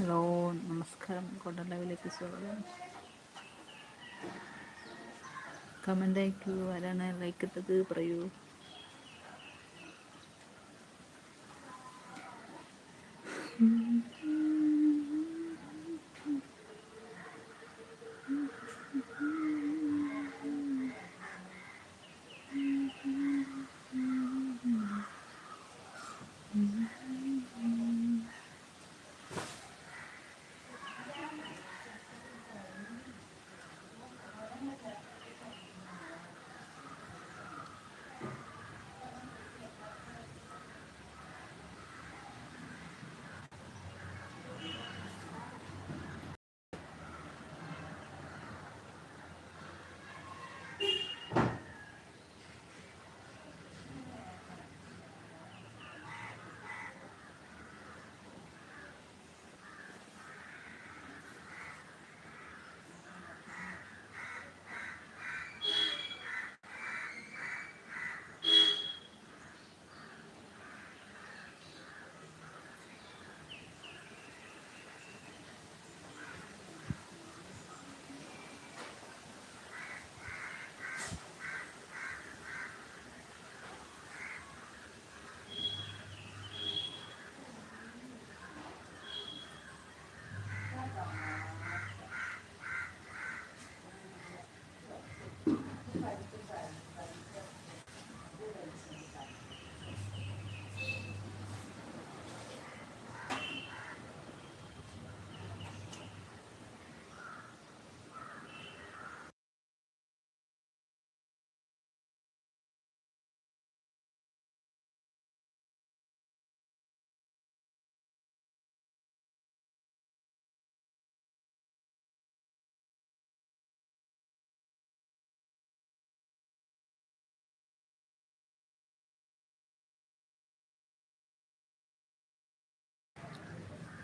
Hello നമസ്കാരം. കൊണ്ടൻ ലൈവിലേക്ക് സ്വാഗതം. കമന്റ് അയക്കൂ ആരാണ് ലൈക്ക് ഇട്ടത്? പറയൂ.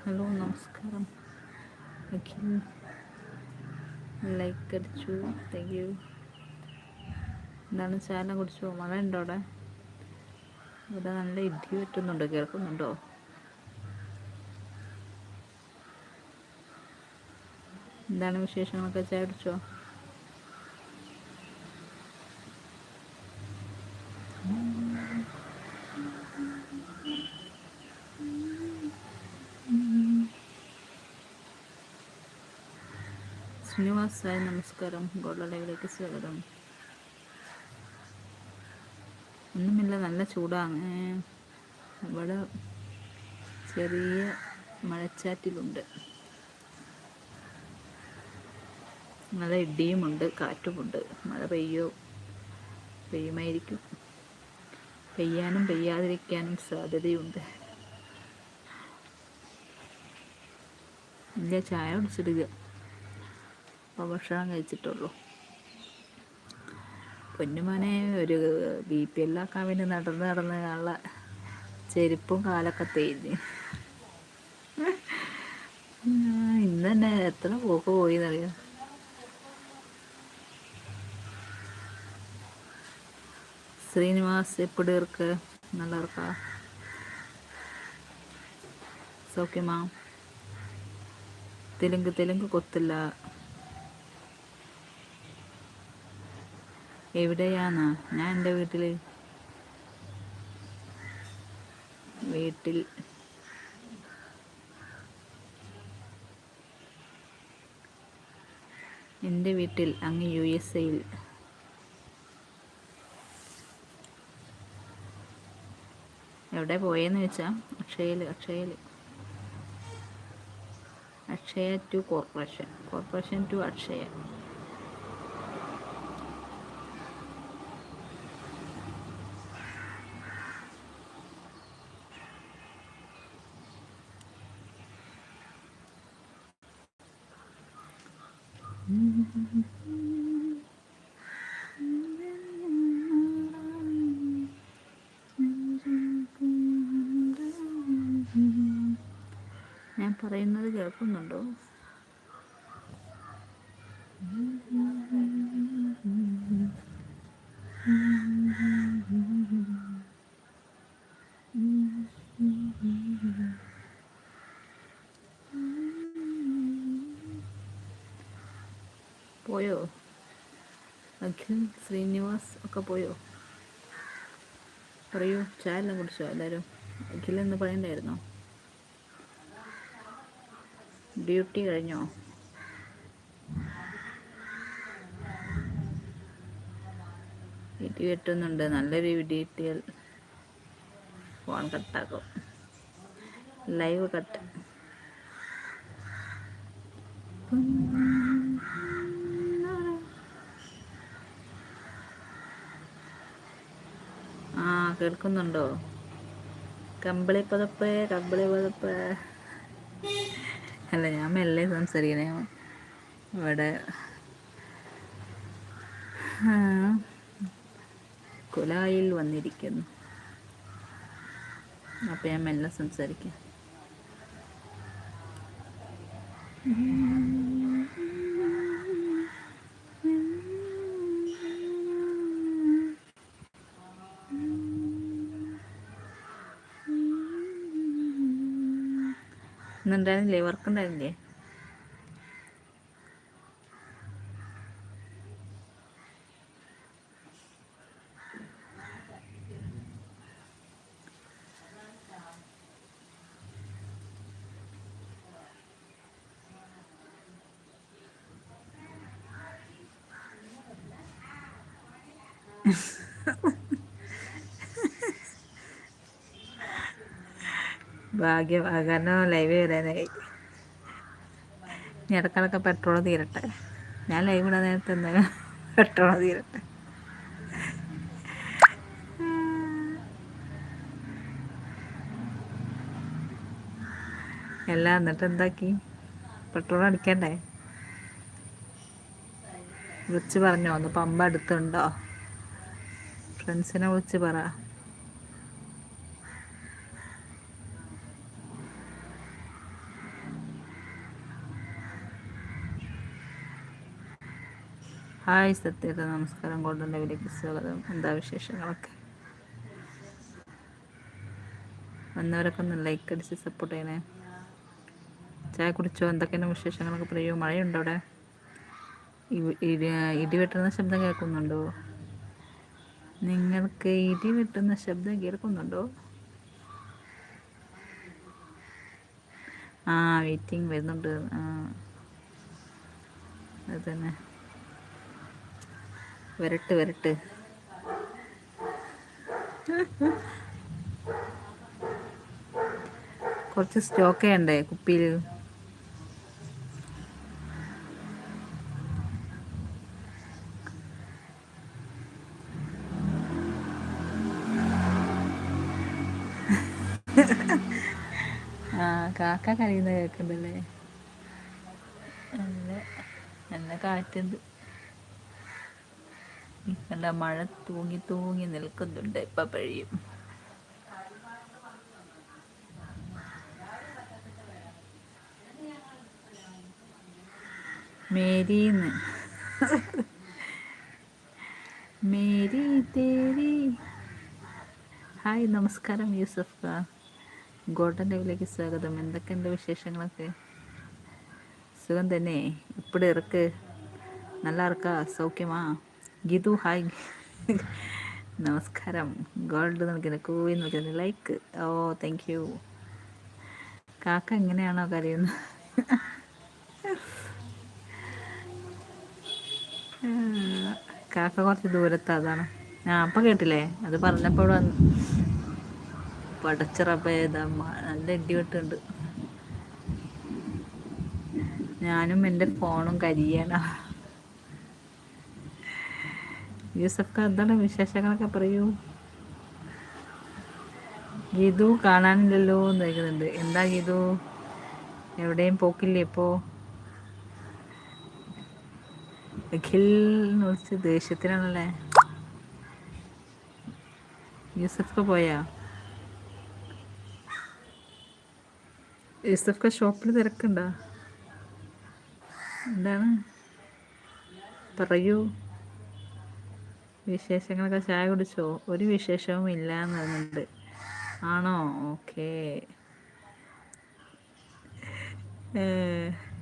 ഹലോ നമസ്കാരം. അഖിൽ ലൈക്ക് അടിച്ചു. താങ്ക് യു എന്താണ് ചായനെ കുടിച്ചോ മഴ ഉണ്ടോ അവിടെ? ഇവിടെ നല്ല ഇടി പറ്റുന്നുണ്ടോ. കേൾക്കുന്നുണ്ടോ? എന്താണ് വിശേഷങ്ങളൊക്കെ? ചായ കുടിച്ചോ? ശ്രീനിവാസ് സായി നമസ്കാരം. ഗോൾഡ് സ്വാഗതം. ഒന്നുമില്ല നല്ല ചൂടാണ്. ഇവിടെ ചെറിയ മഴച്ചാറ്റിലുണ്ട്. നല്ല ഇടിയുമുണ്ട് കാറ്റുമുണ്ട്. മഴ പെയ്യോ? പെയ്യുമായിരിക്കും. പെയ്യാനും പെയ്യാതിരിക്കാനും സാധ്യതയുണ്ട്. ഇല്ല ചായ കുടിച്ചിടുക അപ്പോൾ ഭക്ഷണം കഴിച്ചിട്ടുള്ളൂ. പൊന്നുമോനെ ഒരു ബി പി എല്ലാക്കാൻ വേണ്ടി നടന്ന് നടന്ന് ആള ചെരുപ്പും കാലൊക്കെ തേഞ്ഞ്. ഇന്ന് തന്നെ എത്ര പോക്ക് പോയി എന്നറിയാം ശ്രീനിവാസ് എപ്പിടി ഇർക്ക് നല്ല സൗഖ്യമാ. തെലുങ്ക് തെലുങ്ക് കൊത്തില്ല. എവിടെയാന്നാ ഞാൻ എന്റെ വീട്ടിൽ വീട്ടിൽ. എന്റെ വീട്ടിൽ അങ്ങ് യു എസ് എയിൽ എവിടെ പോയെന്ന് വെച്ചാൽ അക്ഷയയിൽ അക്ഷയയിൽ Akshaya to corporation. Corporation to Akshaya. പോയോ? അഖിൽ ശ്രീനിവാസ് ഒക്കെ പോയോ? പറയൂ ചായ കുടിച്ചോ എല്ലാവരും അഖിൽ എന്ന് പറയണ്ടായിരുന്നോ? ഡ്യൂട്ടി കഴിഞ്ഞോ? ഇടി വെട്ടുന്നുണ്ട്. നല്ലൊരു വിടി കിട്ടിയാൽ ഫോൺ കട്ടാക്കും. Live cut. ആ കേൾക്കുന്നുണ്ടോ? കമ്പിളി പതപ്പ് കമ്പിളി പതപ്പ്. അല്ല ഞാൻ മെല്ലെ സംസാരിക്കണേ. ഇവിടെ കുലായിൽ വന്നിരിക്കുന്നു. അപ്പം ഞാൻ മെല്ലെ സംസാരിക്കാം. ഇന്നുണ്ടായിരുന്നില്ലേ വർക്ക് ഭാഗ്യം കാരണം ലൈവ് വരാനായി ഇടക്കിടക്ക് പെട്രോൾ തീരട്ടെ. ഞാൻ ലൈവ് ഇടാൻ നേരത്തെ എന്തായാലും പെട്രോൾ തീരട്ടെ. എല്ലാം എന്നിട്ട് എന്താക്കി? പെട്രോൾ അടിക്കണ്ടേ? വിളിച്ച് പറഞ്ഞോ ഒന്ന് പമ്പ് അടുത്തുണ്ടോ ഫ്രണ്ട്സിനെ വിളിച്ച് പറ. ഹായ് സത്യത നമസ്കാരം. ഗോൾഡൻ ലൈവിലേക്ക് സ്വാഗതം. എന്താ വിശേഷങ്ങളൊക്കെ? വന്നവരൊക്കെ ഒന്ന് ലൈക്ക് അടിച്ച് സപ്പോർട്ട് ചെയ്യണേ. ചായ കുടിച്ചോ? എന്തൊക്കെയാണ് വിശേഷങ്ങളൊക്കെ? പറയൂ മഴയുണ്ടോ അവിടെ? ഇടി വെട്ടുന്ന ശബ്ദം കേൾക്കുന്നുണ്ടോ? നിങ്ങൾക്ക് ഇടി വെട്ടുന്ന ശബ്ദം കേൾക്കുന്നുണ്ടോ? ആ വെയിറ്റിംഗ് വരുന്നുണ്ട്. ആ അത് തന്നെ. വരട്ട് വരട്ട്. കുറച്ച് സ്റ്റോക്ക് ചെയ്യണ്ടേ കുപ്പിയിൽ ആ കാക്ക കരയുന്ന കേൾക്കണ്ടല്ലേ നല്ല നല്ല കാറ്റുണ്ട്. കണ്ട മഴ തൂങ്ങി തൂങ്ങി നിൽക്കുന്നുണ്ട് ഇപ്പം പഴിയും മേരിന്ന്. മേരി തേരി. ഹായ് നമസ്കാരം യൂസഫ് ഖാ ഗോൾഡൻ ലൈവിലേക്ക് സ്വാഗതം. എന്തൊക്കെയുണ്ട് വിശേഷങ്ങളൊക്കെ? സുഖം തന്നെ. ഇപ്പിടെ ഇറക്ക്. നല്ല ഇറക്കാ സൗഖ്യമാ. ഗിതു ഹായ്. നമസ്കാരം. ഗോൾഡ് നൽകുന്ന കൂവി നൽകുന്ന ലൈക്ക്. ഓ താങ്ക് യു കാക്ക എങ്ങനെയാണോ കരയുന്നത്? കാക്ക കുറച്ച് ദൂരത്താണ് അതാണ്. ആ അപ്പം കേട്ടില്ലേ? അത് പറഞ്ഞപ്പോൾ പടച്ചിറപ്പേതാ നല്ല ഇടിവെട്ടുണ്ട്. ഞാനും എന്റെ ഫോണും കരിയണം യൂസഫ് എന്താണ് വിശേഷങ്ങളൊക്കെ പറയൂ? ഗീതു കാണാനില്ലല്ലോ എന്ന് ചോദിക്കുന്നുണ്ട്. എന്താ ഗീതു? എവിടെയും പോക്കില്ലേ ഇപ്പോ? അഖിൽ എന്ന് വിളിച്ച് ദേഷ്യത്തിനാണല്ലേ യൂസഫ് പോയാ? യൂസഫ് ഷോപ്പിൽ തിരക്കുണ്ടോ? എന്താണ്? പറയൂ. വിശേഷങ്ങളൊക്കെ ചായ കുടിച്ചോ? ഒരു വിശേഷവും ഇല്ല എന്ന് പറഞ്ഞിട്ടുണ്ട് ആണോ? ഓക്കേ.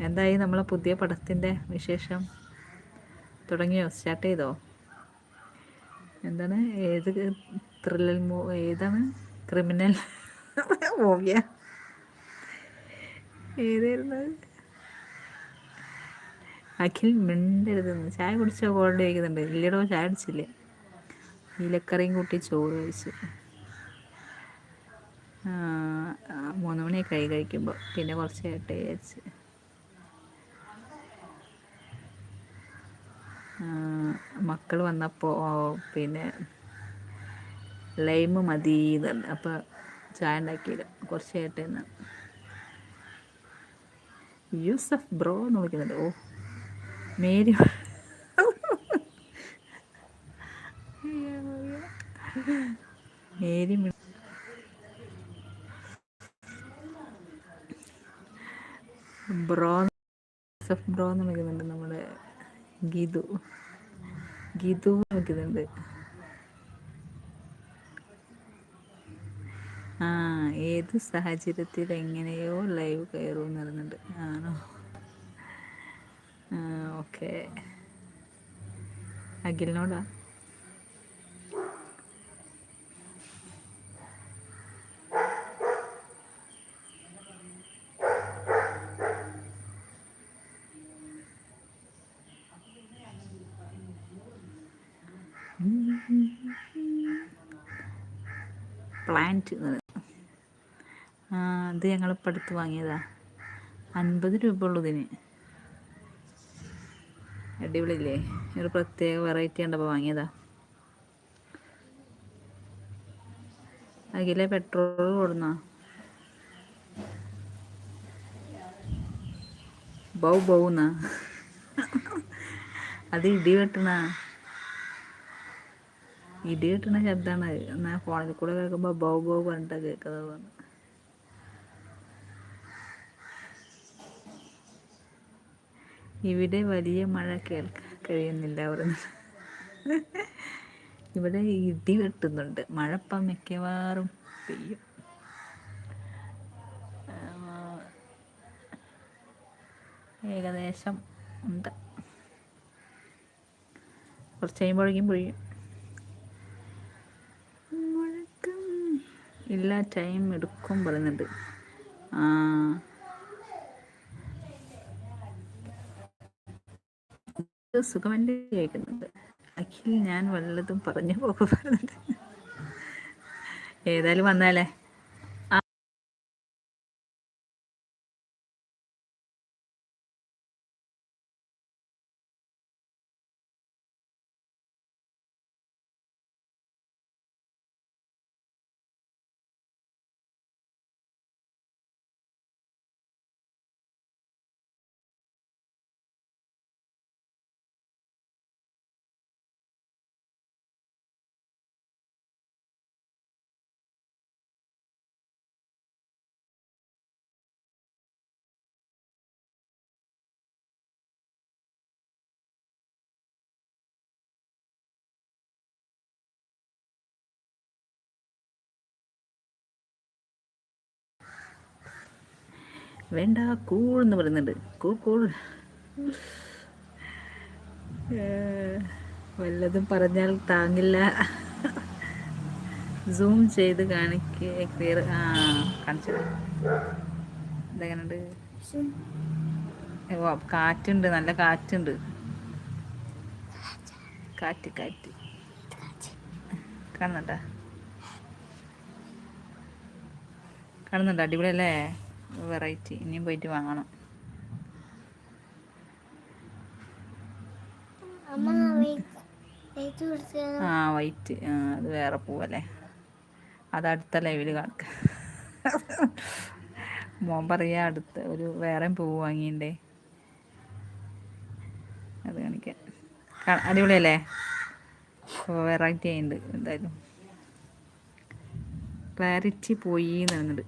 എന്തായി നമ്മളെ പുതിയ പടത്തിന്റെ വിശേഷം? തുടങ്ങിയോ? സ്റ്റാർട്ട് ചെയ്തോ? എന്താണ്? ഏത് ത്രില്ലൽ മൂ ഏതാണ്? ക്രിമിനൽ മൂവിയ? ഏതായിരുന്നു അഖിൽ മിണ്ടരുതെന്ന്. ചായ കുടിച്ചോ? കോൾഡ് കഴിക്കുന്നുണ്ട്. ഇല്ലടോ ചായ അടിച്ചില്ലേ ഇലക്കറിയും കൂട്ടി ചോറ് കഴിച്ചു. മൂന്ന് മണി കൈ കഴിക്കുമ്പോൾ പിന്നെ കുറച്ച് കേട്ട് വിചാരിച്ച്. മക്കൾ വന്നപ്പോൾ പിന്നെ ലൈമ് മതി എന്ന് അപ്പോൾ ചായ ഉണ്ടാക്കിയില്ല. കുറച്ച് കേട്ടെന്ന് യൂസഫ് ബ്രോ എന്ന് വിളിക്കുന്നുണ്ട്. ഓ Mary Mary bro Yusuf bro എന്ന് വിളിക്കുന്നുണ്ട് നമ്മുടെ ഗീതു. ഗീതു വിളിക്കുന്നുണ്ട്. ആ ഏത് സാഹചര്യത്തിൽ എങ്ങനെയോ ലൈവ് കയറും എന്ന് ആണോ? ഓക്കെ അഖിലിനോടാ? ആ ഞങ്ങൾ ഞങ്ങളിപ്പോൾ അടുത്ത് വാങ്ങിയതാ. അൻപത് രൂപ ഉള്ളൂ ഇതിന്. അടിപൊളിയില്ലേ? ഒരു പ്രത്യേക വെറൈറ്റി ഉണ്ടപ്പോൾ വാങ്ങിയതാ. അഖിലെ പെട്രോൾ കൊടുന്ന? ബൗ ബൗന്ന അത് ഇടി വെട്ടണ. ഇടി വെട്ടണ ശബ്ദമാണ് എന്നാ ഫോണിൽ കൂടെ കേൾക്കുമ്പോൾ ബൗ ബൗ പറഞ്ഞിട്ടാണ് കേൾക്കുന്നത് ഇവിടെ വലിയ മഴ കേൾക്കാൻ കഴിയുന്നില്ല അവിടെ ഇവിടെ ഇടി വെട്ടുന്നുണ്ട്. മഴ മിക്കവാറും പെയ്യും. ഏകദേശം ഉണ്ട്. കുറച്ച് കഴിയുമ്പോഴേക്കും പൊഴിയും. ഇല്ല ടൈം എടുക്കും പറയുന്നുണ്ട്. ആ സുഖമല്ലേ കേൾക്കുന്നുണ്ട് അഖിൽ ഞാൻ വല്ലതും പറഞ്ഞു പോകുന്നുണ്ട് ഏതായാലും വന്നാലേ. വേണ്ട കൂൾ എന്ന് പറയുന്നുണ്ട്. കൂൾ കൂൾ വല്ലതും പറഞ്ഞാൽ താങ്ങില്ല. സൂം ചെയ്ത് കാണിക്ക ക്ലിയർ ആ കാണിച്ചത് എന്തെങ്ങനെയുണ്ട് കാറ്റുണ്ട് നല്ല കാറ്റുണ്ട്. കാറ്റ് കാറ്റ്. കാണുന്നുണ്ടോ? കാണുന്നുണ്ടോ? അടിപൊളിയല്ലേ? വെറൈറ്റി. ഇനിയും പോയിട്ട് വാങ്ങണം. ആ വൈറ്റ്. അത് വേറെ പൂവല്ലേ? അത് അടുത്ത ലൈവിൽ കാണിക്ക. മോൻ പറയാ അടുത്ത് ഒരു വേറെ പൂവ് വാങ്ങിണ്ടേ അത് കാണിക്കാൻ അടിപൊളിയല്ലേ? വെറൈറ്റി ആയിട്ടുണ്ട് എന്തായാലും. ക്ലാരിറ്റി പോയി എന്നുണ്ട്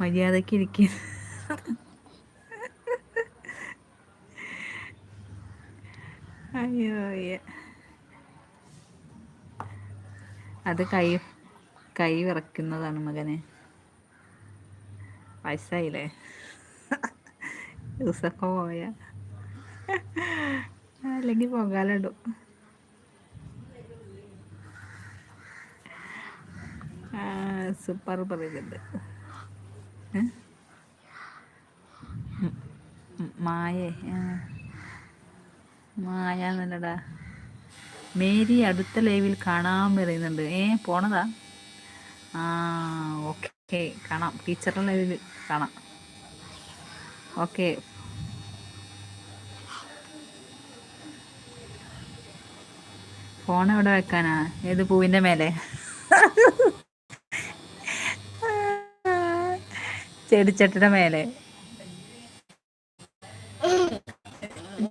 മര്യാദയ്ക്ക് ഇരിക്കുക അയ്യോ അയ്യ. അത് കൈ കൈ വിറക്കുന്നതാണ് മകനെ. വയസ്സായില്ലേ? ദിവസമൊക്കെ പോയ. അല്ലെങ്കിൽ പോകാലുണ്ടോ സൂപ്പർ പറയുന്നുണ്ട്. മായേ. മായ എന്നല്ലടാ. മേരി അടുത്ത ലൈവിൽ കാണാൻ പറയുന്നുണ്ട്. ഏ പോണതാ? ആ ഓക്കെ. കാണാം. ടീച്ചറുടെ ലൈവിൽ കാണാം. ഓക്കെ. ഫോൺ എവിടെ വെക്കാനാ? ഏത് പൂവിന്റെ മേലെ? ചെടിച്ചട്ടിയുടെ മേലെ.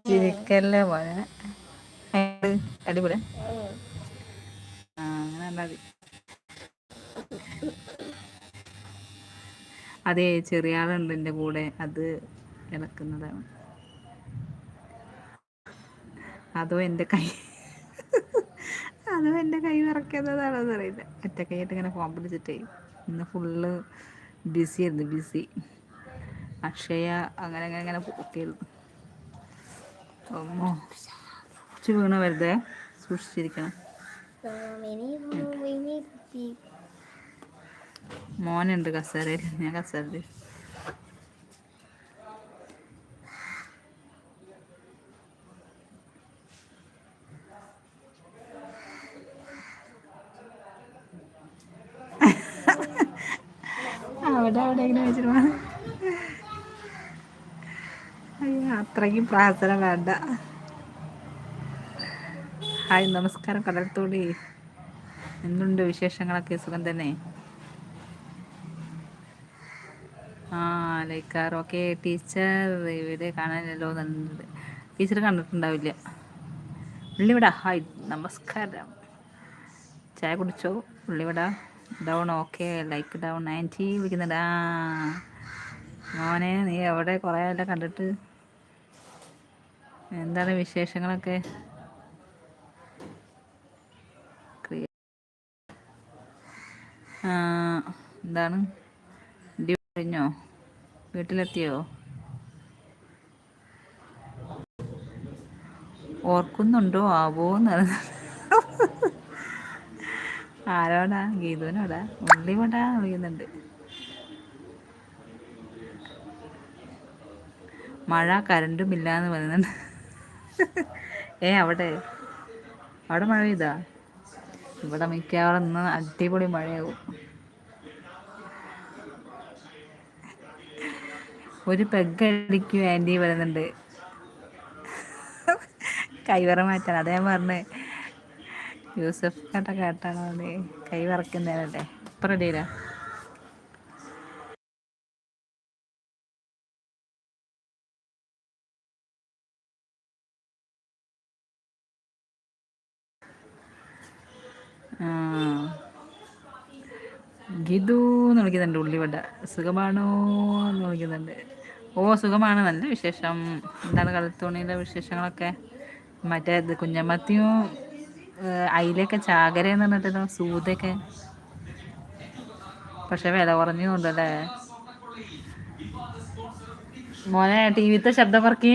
ചിരിക്കല്ലേ പോലെ അടിപൊളി. ആ അങ്ങനെ മതി. അതെ ചെറിയ ആളുണ്ട് എന്റെ കൂടെ. അത് ഇളക്കുന്നതാണ്. അതോ എന്റെ കൈ അതോ എന്റെ കൈ വിറക്കുന്നതാണോ എന്നറിയില്ല ഒറ്റ കൈയായിട്ട് ഇങ്ങനെ ഫോൺ പിടിച്ചിട്ടേ. ഇന്ന് ഫുള്ള് ബിസി ആയിരുന്നു ബിസി. അക്ഷയ അങ്ങനെ അങ്ങനെ അങ്ങനെ പോക്കായിരുന്നു കുറച്ച് വീണ വെറുതെ സൂക്ഷിച്ചിരിക്കണം. മോനുണ്ട് കസേരയിൽ ഞാൻ കസേരയിൽ അവിടെ അവിടെ ഇങ്ങനെ വെച്ചിട്ട് അയ്യോ അത്രയ്ക്കും പ്രാർത്ഥന വേണ്ട. ഹായ് നമസ്കാരം. കടൽത്തോളി. എന്തുണ്ട് വിശേഷങ്ങളൊക്കെ? സുഖം തന്നെ? ആ ലൈക്കാർ ഓക്കെ ടീച്ചർ ഇവിടെ കാണാനല്ലോ നല്ലത് ടീച്ചർ കണ്ടിട്ടുണ്ടാവില്ല. ഉള്ളിവിട ഹായ് നമസ്കാരം. ചായ കുടിച്ചോ? ഉള്ളിവിട down okay like down ninety വിളിക്കുന്നുണ്ട്. ആ മോനെ നീ എവിടെ കുറേ എല്ലാം കണ്ടിട്ട്? എന്താണ് വിശേഷങ്ങളൊക്കെ? എന്താണ്? കഴിഞ്ഞോ? വീട്ടിലെത്തിയോ? ഓർക്കുന്നുണ്ടോ? ആവോ എന്ന് ആരോടാ? ഗീതുവിനോടാ? ഉള്ളിവിടാ വിളിക്കുന്നുണ്ട്. മഴ കരണ്ടും ഇല്ലാന്ന് പറയുന്നുണ്ട്. ഏ അവിടെ. അവിടെ മഴ പെയ്താ? ഇവിടെ മിക്കവാറും ഇന്ന് അടിപൊളി മഴയാവും. ഒരു പെഗ് അടിക്കും ആന്റി വരുന്നുണ്ട് കൈവറ മാറ്റാൻ. അതേ പറഞ്ഞ്. യൂസഫ് കേട്ട കേട്ടാണോ കൈ വറക്കുന്നതല്ലേ ഇപ്പം റെഡിയില്ല ഗിതു എന്ന് വിളിക്കുന്നുണ്ട് ഉള്ളിവട. സുഖമാണോ എന്ന് വിളിക്കുന്നുണ്ട്. ഓ സുഖമാണ്. നല്ല വിശേഷം. എന്താണ് കളത്തുണിയുടെ വിശേഷങ്ങളൊക്കെ? മറ്റേ കുഞ്ഞമ്മത്തിയും അയിലൊക്കെ ചാകര എന്ന് പറഞ്ഞിട്ടല്ലോ സൂതൊക്കെ പക്ഷെ വില കുറഞ്ഞുണ്ടല്ലേ മോനെ ടി വിത്തെ ശബ്ദം പറക്കി.